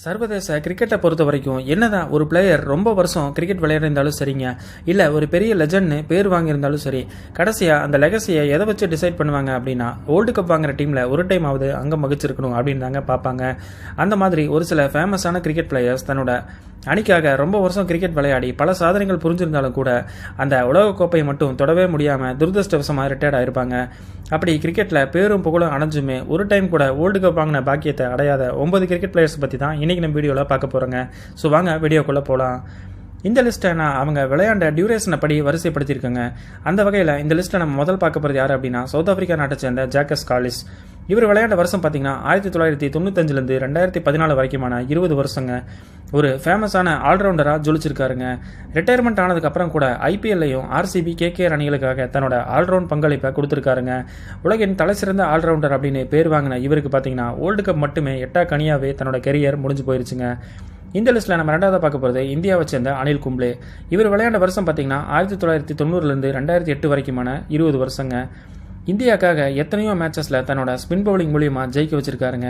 சர்வதேச கிரிக்கெட்டை பொறுத்த வரைக்கும் என்னதான் ஒரு பிளேயர் ரொம்ப வருஷம் கிரிக்கெட் விளையாடிருந்தாலும் சரிங்க. இல்லை ஒரு பெரிய லெஜண்ட்னு பேர் வாங்கியிருந்தாலும் சரி. கடைசியாக அந்த லெகசியை எதை வச்சு டிசைட் பண்ணுவாங்க அப்படின்னா வேர்ல்டு கப் வாங்குற டீமில் ஒரு டைம் ஆகுது அங்கே வகிச்சிருக்கணும் அப்படின்னு தாங்க பார்ப்பாங்க. அந்த மாதிரி ஒரு சில ஃபேமஸான கிரிக்கெட் பிளேயர்ஸ் தன்னோட அணிக்காக ரொம்ப வருஷம் கிரிக்கெட் விளையாடி பல சாதனைகள் புரிஞ்சிருந்தாலும் கூட அந்த உலகக்கோப்பையை மட்டும் தொடவே முடியாமல் துரதிருஷ்டவசமாக ரிட்டையர்ட் ஆயிருப்பாங்க. அப்படி கிரிக்கெட்டில் பேரும் புகழும் அணைஞ்சுமே ஒரு டைம் கூட வேர்ல்டு கப் வாங்கின பாக்கியத்தை அடையாத ஒன்பது கிரிக்கெட் பிளேயர்ஸ் பற்றி தான் இன்றைக்கி நம்ம வீடியோவில் பார்க்க போகிறோங்க ஸோ வாங்க வீடியோக்குள்ளே போகலாம் இந்த லிஸ்ட்டை நான் அவங்க விளையாண்ட டியூரேஷனை படி வரிசைப்படுத்தியிருக்கேங்க. அந்த வகையில் இந்த லிஸ்ட்டை நம்ம முதல் பார்க்க போகிறது யார் அப்படின்னா சவுத் ஆஃப்ரிக்கா நாட்டை சேர்ந்த ஜாக்கஸ் காலிஸ் இவர் விளையாண்ட வருஷம் பார்த்தீங்கன்னா ஆயிரத்தி தொள்ளாயிரத்தி தொண்ணூத்தஞ்சிலேருந்து ரெண்டாயிரத்தி பதினாலு வரைக்குமான இருபது வருஷங்க. ஒரு ஃபேமஸான ஆல்ரவுண்டராக ஜொலிச்சிருக்காருங்க. ரிட்டையர்மெண்ட் ஆனதுக்கப்புறம் கூட ஐபிஎல்லையும் ஆர்சிபி கேகேஆர் அணிகளுக்காக தன்னோட ஆல்ரவுண்ட் பங்களிப்பை கொடுத்துருக்காருங்க. உலகின் தலைசிறந்த ஆல்ரவுண்டர் அப்படின்னு பேர் வாங்கின இவருக்கு பார்த்தீங்கன்னா வேர்ல்டு கப் மட்டுமே எட்டா கனியாகவே தன்னோட கெரியர் முடிஞ்சு போயிருச்சுங்க. இந்த லிஸ்ட்டில் நம்ம ரெண்டாவது பார்க்க போகிறது இந்தியாவை சேர்ந்த அனில் கும்ப்ளே. இவர் விளையாண்ட வருஷம் பார்த்தீங்கன்னா ஆயிரத்தி தொள்ளாயிரத்தி தொண்ணூறுலேருந்து ரெண்டாயிரத்தி எட்டு வரைக்குமான இருபது வருஷங்க. இந்தியாக்காக எத்தனையோ மேட்சஸில் தன்னோட ஸ்பின் பவுலிங் மூலியமாக ஜெயிக்க வச்சுருக்காருங்க.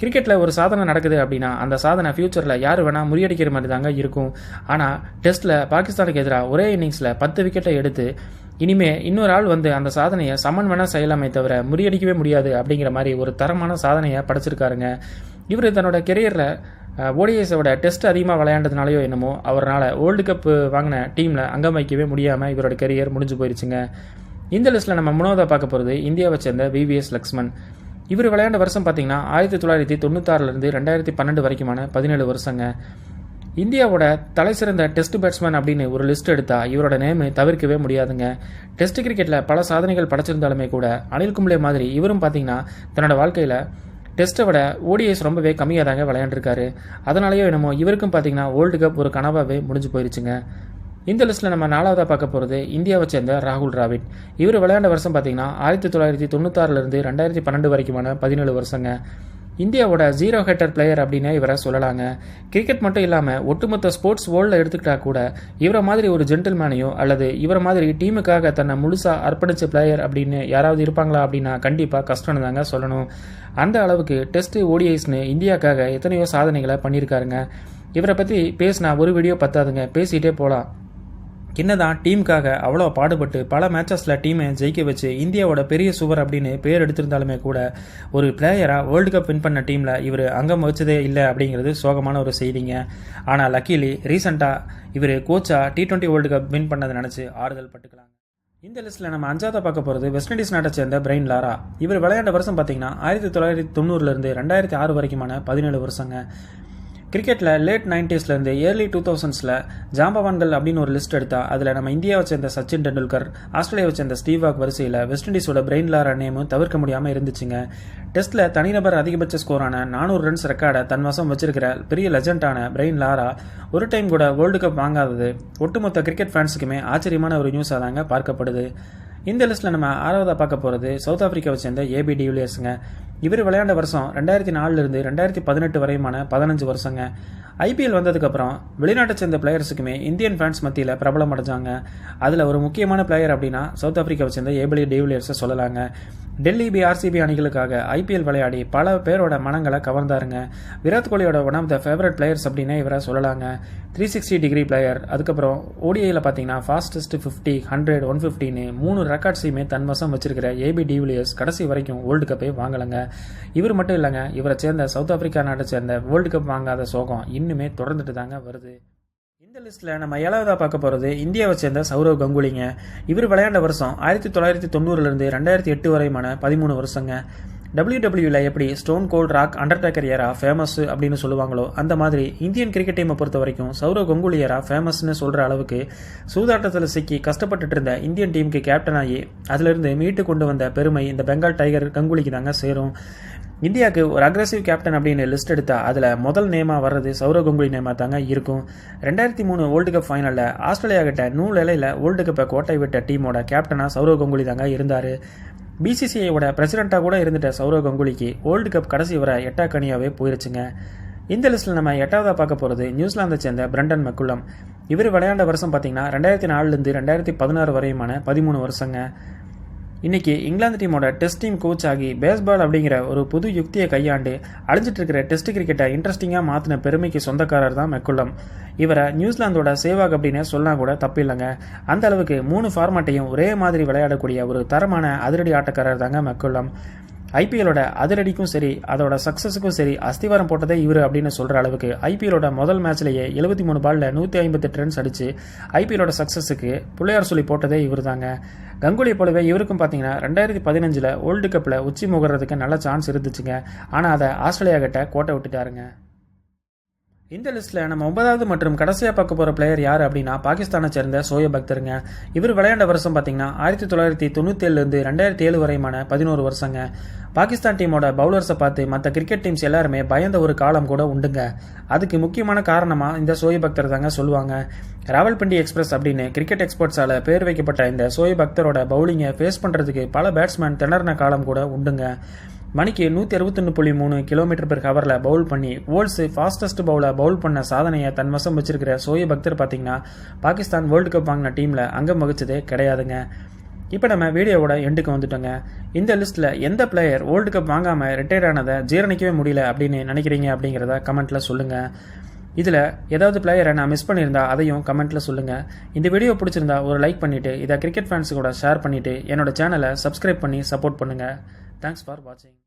கிரிக்கெட்டில் ஒரு சாதனை நடக்குது அப்படின்னா அந்த சாதனை ஃபியூச்சரில் யார் வேணால் முறியடிக்கிற மாதிரி தாங்க இருக்கும். ஆனால் டெஸ்ட்டில் பாகிஸ்தானுக்கு எதிராக ஒரே இன்னிங்ஸில் பத்து விக்கெட்டை எடுத்து இனிமே இன்னொரு ஆள் வந்து அந்த சாதனையை சமன் வேணால் செய்யலாமே தவிர முறியடிக்கவே முடியாது அப்படிங்கிற மாதிரி ஒரு தரமான சாதனையை படைச்சிருக்காருங்க. இவர் தன்னோட கெரியரில் ஓடிஎஸோட டெஸ்ட் அதிகமாக விளையாண்டதுனாலையோ என்னமோ அவரால் வேர்ல்டு கப் வாங்கின டீமில் அங்கம் வைக்கவே முடியாமல் இவரோட கெரியர் முடிஞ்சு போயிருச்சுங்க. இந்த லிஸ்ட்டில் நம்ம மூணாவதாக பார்க்க போகிறது இந்தியாவை சேர்ந்த விவிஎஸ் லக்ஷ்மன் இவர் விளையாண்ட வருஷம் பார்த்தீங்கன்னா ஆயிரத்தி தொள்ளாயிரத்தி தொண்ணூத்தாறுலேருந்து ரெண்டாயிரத்தி பன்னெண்டு வரைக்குமான பதினேழு வருஷங்க. இந்தியாவோட தலை சிறந்த டெஸ்ட் பேட்ஸ்மேன் அப்படின்னு ஒரு லிஸ்ட் எடுத்தா இவரோட நேம் தவிர்க்கவே முடியாதுங்க. டெஸ்ட் கிரிக்கெட்டில் பல சாதனைகள் படைச்சிருந்தாலுமே கூட அனில் கும்ளே மாதிரி இவரும் பார்த்தீங்கன்னா தன்னோட வாழ்க்கையில் டெஸ்ட்டை விட ஓடிஎஸ் ரொம்பவே கம்மியாக தாங்க விளையாண்டுருக்காரு. அதனாலேயோ என்னமோ இவருக்கும் பார்த்தீங்கன்னா வேர்ல்டு கப் ஒரு கனவாகவே முடிஞ்சு போயிருச்சுங்க. இந்த லிஸ்ட்டில் நம்ம நாலாவதாக பார்க்க போகிறது இந்தியாவை சேர்ந்த ராகுல் டிராவிட். இவர் விளையாண்ட வருஷம் பார்த்தீங்கன்னா ஆயிரத்தி தொள்ளாயிரத்தி தொண்ணூத்தாறுலேருந்து ரெண்டாயிரத்தி பன்னெண்டு வரைக்குமான பதினேழு வருஷங்க. இந்தியாவோட ஜீரோ ஹெட்டர் பிளேயர் அப்படின்னு இவரை சொல்லலாங்க. கிரிக்கெட் மட்டும் இல்லாமல் ஒட்டுமொத்த ஸ்போர்ட்ஸ் வேர்ல்டில் எடுத்துக்கிட்டா கூட இவரை மாதிரி ஒரு ஜென்டில்மேனையோ அல்லது இவரை மாதிரி டீமுக்காக தன்னை முழுசாக அர்ப்பணிச்ச பிளேயர் அப்படின்னு யாராவது இருப்பாங்களா அப்படின்னா கண்டிப்பாக கஷ்டம்னு தாங்க சொல்லணும். அந்த அளவுக்கு டெஸ்ட் ஓடிஐஸ்னு இந்தியாக்காக எத்தனையோ சாதனைகளை பண்ணியிருக்காருங்க. இவரை பற்றி பேசினா ஒரு வீடியோ பத்தாதுங்க. பேசிகிட்டே போகலாம் என்னதான் டீமுக்காக அவ்வளோ பாடுபட்டு பல மேட்சஸில் டீமை ஜெயிக்க வச்சு இந்தியாவோட பெரிய சுவர் அப்படின்னு பேர் எடுத்திருந்தாலுமே கூட ஒரு பிளேயராக வேர்ல்டு கப் வின் பண்ண டீமில் இவர் அங்கம் வச்சதே இல்லை அப்படிங்கிறது சோகமான ஒரு செய்திங்க. ஆனால் லக்கிலி ரீசெண்டாக இவர் கோச்சா T twenty world cup win பண்ணதை நினச்சி ஆறுதல் பட்டுக்கலாம் இந்த லிஸ்ட்டில் நம்ம அஞ்சாவது பார்க்க போகிறது வெஸ்ட் இண்டீஸ் நாட்டை சேர்ந்த பிரைன் லாரா இவர் விளையாண்ட வருஷம் பார்த்தீங்கன்னா ஆயிரத்தி தொள்ளாயிரத்தி தொண்ணூறுலேருந்து ரெண்டாயிரத்தி ஆறு வரைக்குமான பதினேழு வருஷங்க. கிரிக்கெட்டில் லேட் நைன்டிஸ்லேருந்து ஏர்லி டூ தௌசண்ட்ஸில் ஜாம்பவான்கள் அப்படின்னு ஒரு லிஸ்ட் எடுத்தால் அதில் நம்ம இந்தியாவை சேர்ந்த சச்சின் டெண்டுல்கர் ஆஸ்திரேலியாவை சேர்ந்த ஸ்டீவாக் வரிசையில் வெஸ்ட் இண்டீஸோட பிரெயின் லாரா நேமும் தவிர்க்க முடியாமல் இருந்துச்சுங்க. டெஸ்ட்டில் தனிநபர் அதிகபட்ச ஸ்கோரான நானூறு ரன்ஸ் ரெக்கார்டை தன் வசம் வச்சிருக்கிற பெரிய லெஜண்டான பிரெயின் லாரா ஒரு டைம் கூட வேர்ல்டு கப் வாங்காதது. ஒட்டுமொத்த கிரிக்கெட் ஃபேன்ஸுக்குமே ஆச்சரியமான ஒரு நியூஸாக தாங்க பார்க்கப்படுது. இந்த லிஸ்ட்டில் நம்ம ஆறாவதாக பார்க்க போகிறது சவுத் ஆப்பிரிக்காவை சேர்ந்த ஏபி டிவிலியர்ஸுங்க இவர் விளையாண்ட வருஷம் ரெண்டாயிரத்தி நாலுலேருந்து ரெண்டாயிரத்தி பதினெட்டு வரையுமான பதினஞ்சு வருஷங்க. ஐபிஎல் வந்ததுக்கப்புறம் வெளிநாட்டை சேர்ந்த பிளேயர்ஸுக்குமே இந்தியன் ஃபேன்ஸ் மத்தியில் பிரபலம் அடைஞ்சாங்க. அதில் ஒரு முக்கியமான பிளேயர் அப்படின்னா சவுத் ஆப்பிரிக்காவை சேர்ந்த ஏபிளி டிவிலியர்ஸை சொல்லலாங்க. டெல்லி பி ஆர்சிபி அணிகளுக்காக ஐபிஎல் விளையாடி பல பேரோட மனங்களை கவர்ந்தாருங்க. Virat கோலியோட one of the favourite players அப்படின்னே இவரை சொல்லலாங்க. த்ரீ சிக்ஸ்டி டிகிரி பிளேயர் அதுக்கப்புறம் ஓடிஐயில் பார்த்தீங்கன்னா ஃபாஸ்டஸ்ட் ஃபிஃப்டி ஹண்ட்ரட் ஒன் ஃபிஃப்டின்னு மூணு ரெக்கார்ட்ஸையுமே தன்வசம் வச்சிருக்கிற ஏபி டிவிலியர்ஸ் கடைசி வரைக்கும் வேர்ல்டு கப்பே வாங்கலைங்க. இவர் மட்டும் இல்லைங்க இவரை சேர்ந்த சவுத் ஆப்பிரிக்கா நாட்டை சேர்ந்த வேர்ல்டு கப் வாங்காத சோகம் இன்னுமே தொடர்ந்துட்டு தாங்க வருது. இந்த லிஸ்ட்டில் நம்ம ஏழாவதாக பார்க்க போகிறது இந்தியாவை சேர்ந்த சௌரவ் கங்குலிங்க. இவர் விளையாண்ட வருஷம் ஆயிரத்தி தொள்ளாயிரத்தி தொண்ணூறுலேருந்து ரெண்டாயிரத்தி எட்டு வரையுமான பதிமூணு வருஷங்க. டபிள்யூடபிள்யூல எப்படி Stone Cold Rock Undertaker era famous அப்படின்னு சொல்லுவாங்களோ அந்த மாதிரி இந்தியன் கிரிக்கெட் டீமை பொறுத்த வரைக்கும் சௌரவ் கங்குலி ஏரா ஃபேமஸ்னு சொல்கிற அளவுக்கு சூதாட்டத்தில் சிக்கி கஷ்டப்பட்டுட்டு இருந்த இந்தியன் டீமுக்கு கேப்டன் ஆகி அதிலிருந்து மீட்டு கொண்டு வந்த பெருமை இந்த பெங்கால் டைகர் கங்குலிக்கு தாங்க சேரும். இந்தியாவுக்கு ஒரு அக்ரஸிவ் கேப்டன் அப்படின்னு லிஸ்ட் எடுத்தால் அதில் முதல் நேமாக வர்றது சௌரவ் கங்குலி நேமாக தாங்க இருக்கும். ரெண்டாயிரத்தி மூணு வேர்ல்டு கப் ஃபைனலில் ஆஸ்திரேலியா கிட்ட நூல் இலையில் வேர்ல்டு கப்பை கோட்டை விட்ட டீமோட கேப்டனாக சௌரவ் கங்குலி தாங்க இருந்தார். பிசிசிஐயோட பிரசிடெண்ட்டாக கூட இருந்துட்ட சௌரவ் கங்குலிக்கு வேர்ல்டு கப் கடைசி வர எட்டா கனியாவே போயிருச்சுங்க. இந்த லிஸ்ட்டில் நம்ம எட்டாவதாக பார்க்க போகிறது நியூசிலாந்தை சேர்ந்த பிரண்டன் மெக்குலம் இவர் விளையாண்ட வருஷம் பார்த்தீங்கன்னா ரெண்டாயிரத்தி நாலுலேருந்து ரெண்டாயிரத்தி பதினாறு வரையுமான பதிமூணு வருஷங்க. இன்னைக்கு இங்கிலாந்து டீமோட டெஸ்ட் டீம் கோச் ஆகி பேஸ்பால் அப்படிங்கிற ஒரு புது யுக்தியை கையாண்டு அழிஞ்சிட்டு இருக்கிற டெஸ்ட் கிரிக்கெட்டை இன்ட்ரெஸ்டிங்காக மாற்றின பெருமைக்கு சொந்தக்காரர் தான் மெக்குள்ளம் இவரை நியூசிலாந்தோட சேவாக் அப்படின்னு சொன்னா கூட தப்பில்லைங்க. அந்த அளவுக்கு மூணு ஃபார்மேட்டையும் ஒரே மாதிரி விளையாடக்கூடிய ஒரு தரமான அதிரடி ஆட்டக்காரர் தாங்க மெக்குள்ளம் ஐபிஎலோட அதிரடிக்கும் சரி அதோட சக்ஸஸுக்கும் சரி அஸ்திவாரம் போட்டதே இவர் அப்படின்னு சொல்கிற அளவுக்கு ஐபிஎலோட முதல் மேட்ச்லேயே எழுபத்தி மூணு பாலில் நூற்றி ஐம்பத்தெட்டு ரன்ஸ் அடித்து ஐபிஎலோட சக்ஸஸுக்கு பிள்ளையார் சொல்லி போட்டதே இவர் தாங்க கங்குலி போலவே இவருக்கும் பார்த்தீங்கன்னா ரெண்டாயிரத்தி பதினஞ்சில் வேர்ல்டு கப்பில் உச்சி முகறதுக்கு நல்ல சான்ஸ் இருந்துச்சுங்க. ஆனால் அதை ஆஸ்திரேலியா கிட்ட கோட்டை விட்டுட்டாருங்க. இந்த லிஸ்ட்டில் நம்ம ஒன்பதாவது மற்றும் கடைசியாக பார்க்க போகிற பிளேயர் யார் அப்படின்னா பாகிஸ்தானை சேர்ந்த சோயப் பக்தருங்க. இவர் விளையாண்ட வருஷம் பார்த்திங்கன்னா ஆயிரத்தி தொள்ளாயிரத்தி தொண்ணூத்தேழுலேருந்து ரெண்டாயிரத்தி ஏழு வரையுமான பதினோரு வருஷங்க. பாகிஸ்தான் டீமோட பவுலர்ஸை பார்த்து மற்ற கிரிக்கெட் டீம்ஸ் எல்லாருமே பயந்த ஒரு காலம் கூட உண்டுங்க. அதுக்கு முக்கியமான காரணமாக இந்த சோயப் பக்தர் தாங்க சொல்லுவாங்க. ராவல்பிண்டி எக்ஸ்பிரஸ் அப்படின்னு கிரிக்கெட் எக்ஸ்பர்ட்ஸால் பேர் வைக்கப்பட்ட இந்த சோய பக்தரோட பவுலிங்கை ஃபேஸ் பண்ணுறதுக்கு பல பேட்ஸ்மேன் திணறின காலம் கூட உண்டுங்க. மணிக்கு நூற்றி அறுபத்தொன்று புள்ளி மூணு கிலோமீட்டர் பெர் ஹவரில் பவுல் பண்ணி வேர்ல்ட்ஸ் ஃபாஸ்டஸ்ட் பவுலை பவுல் பண்ண சாதனையை தன் வசம் வச்சிருக்கிற சோய பக்தர் பார்த்தீங்கன்னா பாகிஸ்தான் வேர்ல்டு கப் வாங்கின டீமில் அங்கம் வகிச்சதே கிடையாதுங்க. இப்போ நம்ம வீடியோவோட எண்டுக்கு வந்துட்டோங்க. இந்த லிஸ்ட்டில் எந்த பிளேயர் வேர்ல்டு கப் வாங்காமல் ரிட்டையர் ஆனதை ஜீரணிக்கவே முடியல அப்படின்னு நினைக்கிறீங்க அப்படிங்கிறத கமெண்ட்டில் சொல்லுங்கள் இதில் ஏதாவது பிளேயரை நான் மிஸ் பண்ணியிருந்தா அதையும் கமெண்ட்டில் சொல்லுங்கள் இந்த வீடியோ பிடிச்சிருந்தா ஒரு லைக் பண்ணிவிட்டு இதை கிரிக்கெட் ஃபேன்ஸு கூட ஷேர் பண்ணிவிட்டு என்னோட சேனலை சப்ஸ்கிரைப் பண்ணி சப்போர்ட் பண்ணுங்கள் தேங்க்ஸ் ஃபார் வாட்சிங்